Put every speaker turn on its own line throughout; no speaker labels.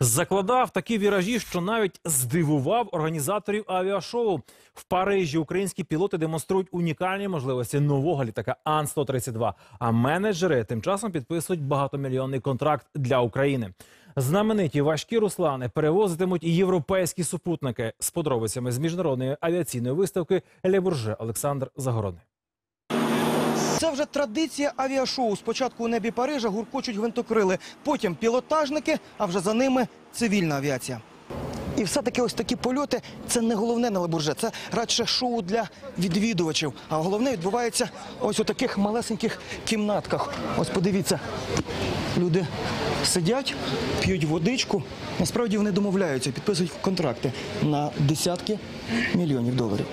Закладав такі віражі, що навіть здивував організаторів авіашоу. В Парижі українські пілоти демонструють унікальні можливості нового літака Ан-132. А менеджери тим часом підписують багатомільйонний контракт для України. Знамениті важкі руслани перевозитимуть і європейські супутники з подробицями з міжнародної авіаційної виставки Ле Бурже Олександр Загородний.
Це вже традиція авіашоу. Спочатку у небі Парижа гуркочуть гвинтокрили, потім пілотажники, а вже за ними цивільна авіація. І все-таки ось такі польоти це не головне на Лебурже, це радше шоу для відвідувачів. А головне відбувається ось у таких малесеньких кімнатках. Ось подивіться, люди сидять, п'ють водичку. Насправді вони домовляються, підписують контракти на десятки мільйонів доларів.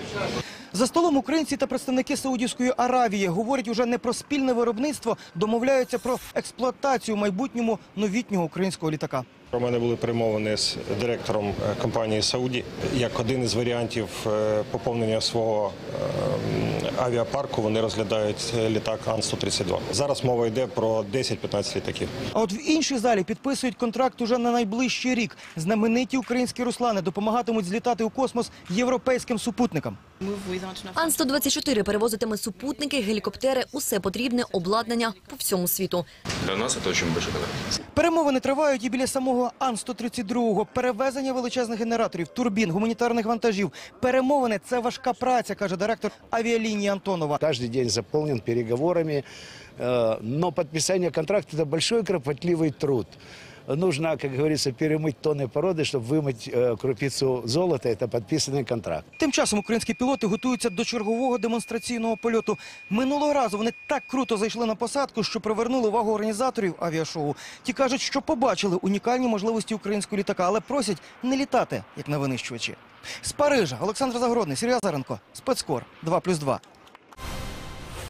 За столом українці та представники Саудівської Аравії говорять уже не про спільне виробництво, домовляються про експлуатацію в майбутньому новітнього українського літака.
У мене були перемовини з директором е, компанії Сауді як один із варіантів е, поповнення свого е, авіапарку. Вони розглядають е, літак Ан-132. Зараз мова йде про 10-15 літаків.
А от в іншій залі підписують контракт уже на найближчий рік. Знамениті українські руслани допомагатимуть злітати у космос європейським супутникам.
Ан-124 перевозитиме супутники, гелікоптери, усе потрібне обладнання по всьому світу.
Для нас это очень большой подарок.
Перемовини тривають і біля самого Ан-132. Перевезення величезних генераторів, турбін, гуманітарних вантажів. Перемовини це важка праця, каже директор авіалінії Антонова.
Каждый день заполнен переговорами, э, но подписание контракта – это большой кропотливый труд. Нужно, как говорится, перемыть тонны породы, чтобы вымыть э, крупицу золота. Это подписанный контракт.
Тим часом українські пілоти готуються до чергового демонстраційного польоту. Минулого разу вони так круто зайшли на посадку, що привернули увагу організаторів авіашоу. Ті кажуть, що побачили унікальні можливості українського літака, але просять не літати, як на винищувачі. З Парижа Олександр Загородний, Сергій Азаренко, спецкор 2+,2.